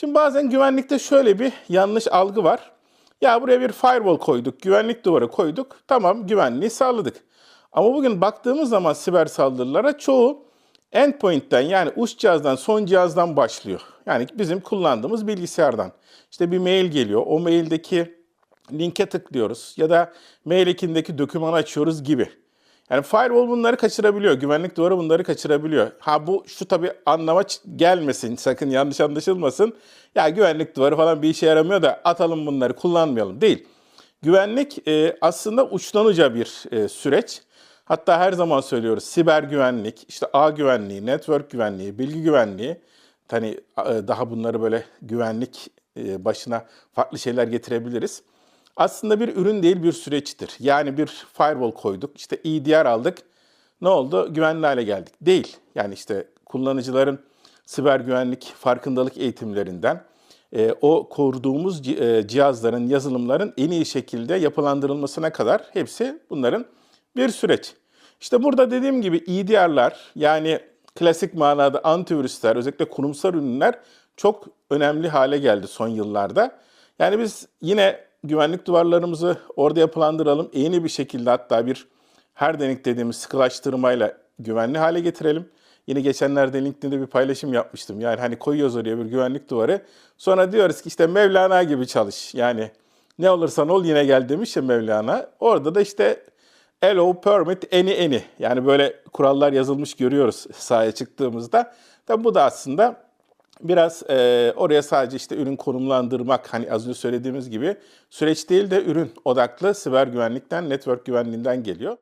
Şimdi bazen güvenlikte şöyle bir yanlış algı var. Ya buraya bir firewall koyduk, güvenlik duvarı koyduk. Tamam güvenliği sağladık. Ama bugün baktığımız zaman siber saldırılara çoğu endpoint'ten yani uç cihazdan, son cihazdan başlıyor. Yani bizim kullandığımız bilgisayardan. İşte bir mail geliyor. O maildeki linke tıklıyoruz ya da mail ekindeki dokümanı açıyoruz gibi. Yani firewall bunları kaçırabiliyor. Güvenlik duvarı bunları kaçırabiliyor. Ha bu şu tabii anlama gelmesin. Sakın yanlış anlaşılmasın. Ya güvenlik duvarı falan bir işe yaramıyor da atalım bunları kullanmayalım. Değil. Güvenlik e, aslında uçtan uca bir e, süreç. Hatta her zaman söylüyoruz siber güvenlik, işte ağ güvenliği, network güvenliği, bilgi güvenliği. Hani e, daha bunları böyle güvenlik e, başına farklı şeyler getirebiliriz. Aslında bir ürün değil bir süreçtir. Yani bir firewall koyduk, işte EDR aldık. Ne oldu? Güvenli hale geldik. Değil. Yani işte kullanıcıların siber güvenlik farkındalık eğitimlerinden e, o kurduğumuz e, cihazların, yazılımların en iyi şekilde yapılandırılmasına kadar hepsi bunların bir süreç. İşte burada dediğim gibi EDR'lar yani klasik manada antivirüsler, özellikle kurumsal ürünler çok önemli hale geldi son yıllarda. Yani biz yine güvenlik duvarlarımızı orada yapılandıralım. Yeni bir şekilde hatta bir her denik dediğimiz sıkılaştırmayla güvenli hale getirelim. Yine geçenlerde LinkedIn'de bir paylaşım yapmıştım. Yani hani koyuyoruz oraya bir güvenlik duvarı. Sonra diyoruz ki işte Mevlana gibi çalış. Yani ne olursan ol yine gel demiş ya Mevlana. Orada da işte allow permit any any yani böyle kurallar yazılmış görüyoruz sahaya çıktığımızda. Tabi bu da aslında biraz e, oraya sadece işte ürün konumlandırmak hani az önce söylediğimiz gibi süreç değil de ürün odaklı siber güvenlikten, network güvenliğinden geliyor.